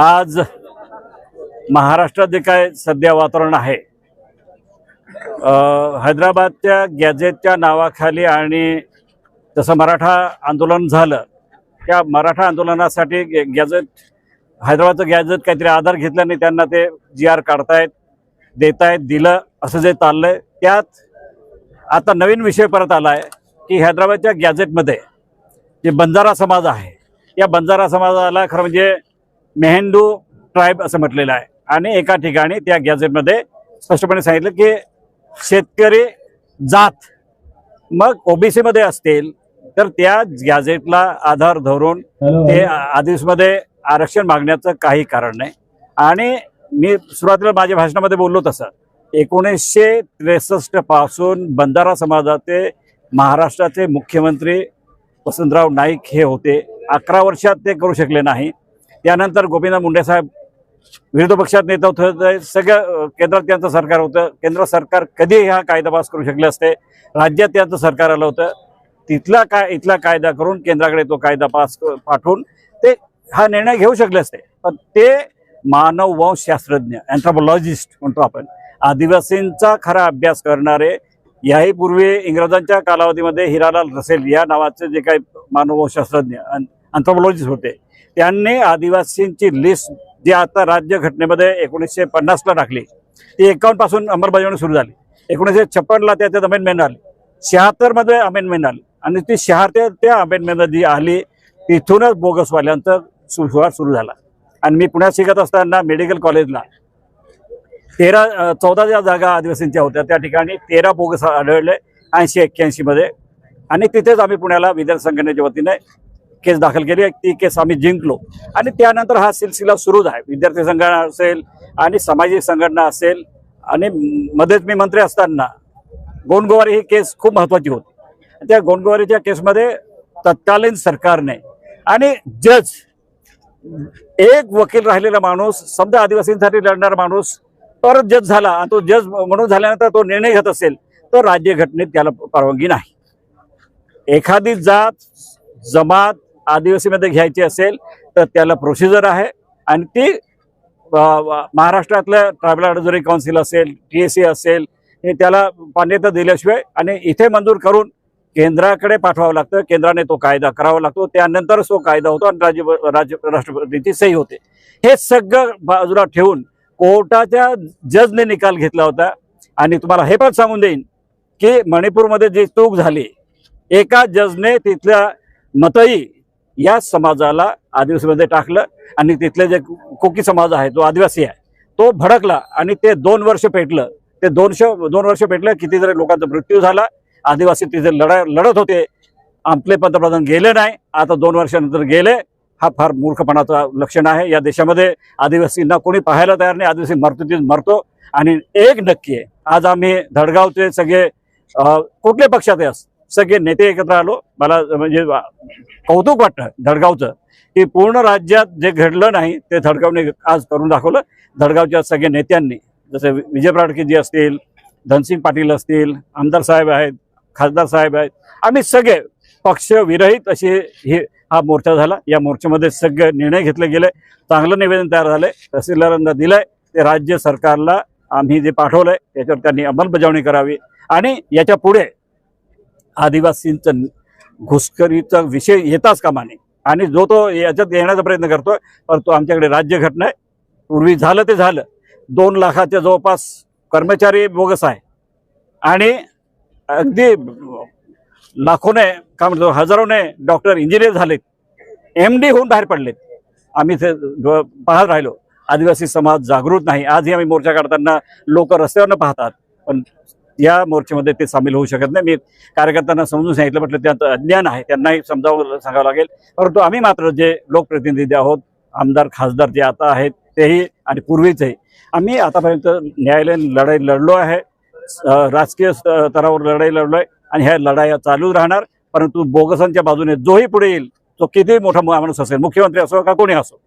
आज महाराष्ट्रात जे काय सध्या वातावरण आहे हैदराबादच्या गॅजेटच्या नावाखाली आणि जसं मराठा आंदोलन झालं त्या मराठा आंदोलनासाठी गे- गॅजेट हैदराबादचं गॅजेट काहीतरी आधार घेतल्याने त्यांना ते जी आर काढतायत देतायत दिलं असं जे चाललंय त्यात आता नवीन विषय परत आला आहे की हैदराबादच्या गॅजेटमध्ये जे बंजारा समाज आहे या बंजारा समाजाला खरं म्हणजे मेहेंदू ट्राईब असं म्हटलेलं आहे. आणि एका ठिकाणी त्या गॅझेटमध्ये स्पष्टपणे सांगितलं की शेतकरी जात मग ओबीसी मध्ये असतील तर त्या गॅझेटला आधार धरून ते आदेशमध्ये आरक्षण मागण्याचं काही कारण नाही. आणि मी सुरुवातीला माझ्या भाषणामध्ये बोललो तसं. एकोणीसशे त्रेसष्टपासून बंजारा समाजाचे महाराष्ट्राचे मुख्यमंत्री वसंतराव नाईक हे होते. अकरा वर्षात ते करू शकले नाही. त्यानंतर गोपीनाथ मुंडे साहेब विरोधी पक्षात नेता होते. सगळं केंद्रात त्यांचं सरकार होतं. केंद्र सरकार कधी हा कायदा पास करू शकले असते. राज्यात त्यांचं सरकार आलं होतं. तिथला काय इथला कायदा करून केंद्राकडे तो कायदा पास पाठवून ते हा निर्णय घेऊ शकले असते. पण ते मानववंश शास्त्रज्ञ अँथ्रोपॉलॉजिस्ट म्हणतो आपण आदिवासींचा खरा अभ्यास करणारे याही पूर्वी इंग्रजांच्या कालावधीमध्ये हिरालाल रसेल या नावाचे जे काही मानववंशशास्त्रज्ञ अँथ्रोपॉलॉजिस्ट होते. त्यांनी आदिवासींची लिस्ट जी आता राज्य घटनेमध्ये एकोणीसशे पन्नासला टाकली ती एकावन्नपासून अंमलबजावणी सुरू झाली. एकोणीसशे छप्पनला त्याच्यात अमेंडमेंट आली. शहात्तरमध्ये अमेंडमेंट आली. आणि ती शहात्तर त्या अमेंडमेंट जी आली तिथूनच बोगसवाल्यांचा सुरुवात सुरू झाला. आणि मी पुण्यात शिकत असताना मेडिकल कॉलेजला तेरा चौदा ज्या जागा आदिवासींच्या होत्या त्या ठिकाणी तेरा बोगस आढळले ऐंशी एक्क्याऐंशी मध्ये आणि तिथेच आम्ही पुण्याला विद्यार्थी संघटनेच्या वतीने केस दाखल केली ती केस आम्ही जिंकलो. आणि त्यानंतर हा सिलसिला सुरूच आहे. विद्यार्थी संघटना असेल आणि सामाजिक संघटना असेल आणि मध्येच मी मंत्री असताना गोंडगोवारी ही केस खूप महत्वाची होती. त्या गोंडगोवारीच्या केसमध्ये तत्कालीन सरकारने आणि जज एक वकील राहिलेला माणूस समजा आदिवासींसाठी लढणारा माणूस परत जज झाला आणि तो जज म्हणून झाल्यानंतर तो निर्णय घेत असेल तर राज्यघटनेत त्याला परवानगी नाही. एखादी जात जमात आदिवासीमध्ये घ्यायची असेल तर त्याला प्रोसिजर आहे. आणि ती महाराष्ट्रातल्या ट्रायबल ॲडव्हायझरी काउन्सिल असेल टी एस सी असेल हे त्याला मान्यता दिल्याशिवाय आणि इथे मंजूर करून केंद्राकडे पाठवावं लागतं. केंद्राने तो कायदा करावा लागतो. त्यानंतरच तो कायदा होतो आणि राज्य राज्य राष्ट्रपतीची सही होते. हे सगळं बाजूला ठेवून कोर्टाच्या जजने निकाल घेतला होता. आणि तुम्हाला हे पण सांगून देईन की मणिपूरमध्ये जी चूक झाली एका जजने तिथल्या मतई या समाजाला आदिवासीमध्ये टाकलं आणि तिथले जे कोकी समाज आहे जो आदिवासी आहे तो भडकला आणि ते दोन वर्ष पेटलं. ते दोनशे दोन वर्ष पेटलं कितीतरी लोकांचा मृत्यू झाला. आदिवासी तिथे लढा लढत होते. आपले पंतप्रधान गेले नाही. आता दोन वर्षानंतर गेले. हा फार मूर्खपणाचा लक्षण आहे. या देशामध्ये आदिवासींना कोणी पाहायला तयार नाही. आदिवासी मरतो तिथे मरतो. आणि एक नक्की आहे. आज आम्ही धडगावचे सगळे कुठल्या पक्षात आहे सगळे नेते एकत्र आलो. मला म्हणजे कौतुक वाटतं धडगावचं की पूर्ण राज्यात जे घडलं नाही ते धडगावने आज करून दाखवलं. धडगावच्या सगळ्या नेत्यांनी जसे विजय प्राडकेजी असतील धनसिंग पाटील असतील आमदार साहेब आहेत खासदार साहेब आहेत आम्ही सगळे पक्ष विरहित असे हे हा मोर्चा झाला. या मोर्चामध्ये सगळे निर्णय घेतले गेले. चांगलं निवेदन तयार झालंय. तहसीलदारांना दिलंय. ते राज्य सरकारला आम्ही जे पाठवलंय त्याच्यावर त्यांनी अंमलबजावणी करावी. आणि याच्यापुढे आदिवासींचं घुसखरीचा विषय येताच कामा नये आणि जो तो याच्यात येण्याचा प्रयत्न करतोय परंतु आमच्याकडे राज्यघटना आहे. पूर्वी झालं ते झालं. दोन लाखाच्या जवळपास कर्मचारी बोगस आहे. आणि अगदी लाखोने काय म्हणतो हजारोने डॉक्टर इंजिनियर झालेत. एम डी होऊन बाहेर पडलेत. आम्ही ते पाहत राहिलो. आदिवासी समाज जागृत नाही. आजही आम्ही मोर्चा काढताना लोक रस्त्यावरनं पाहतात. पण या मोर्चेमध्ये ते सामील होऊ शकत नाही. मी कार्यकर्त्यांना समजून सांगितलं म्हटलं त्यात अज्ञान आहे त्यांनाही समजावं सांगावं लागेल. परंतु आम्ही मात्र जे लोकप्रतिनिधी आहोत आमदार खासदार जे आता आहेत तेही आणि पूर्वीचही आम्ही आतापर्यंत न्यायालयीन लढाई लढलो आहे. राजकीय स्तरावर लढाई लढलोय आणि ह्या लढाया चालूच राहणार. परंतु बोगसांच्या बाजूने जोही पुढे येईल तो किती मोठा माणूस असेल मुख्यमंत्री असो का कोणी असो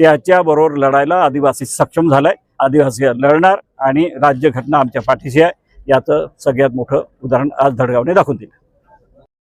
त्याच्याबरोबर लढायला आदिवासी सक्षम झालाय. आदिवासी लढणार आणि राज्यघटना आमच्या पाठीशी आहे. याचं सगळ्यात मोठं उदाहरण आज धडगावने दाखवून दिलं.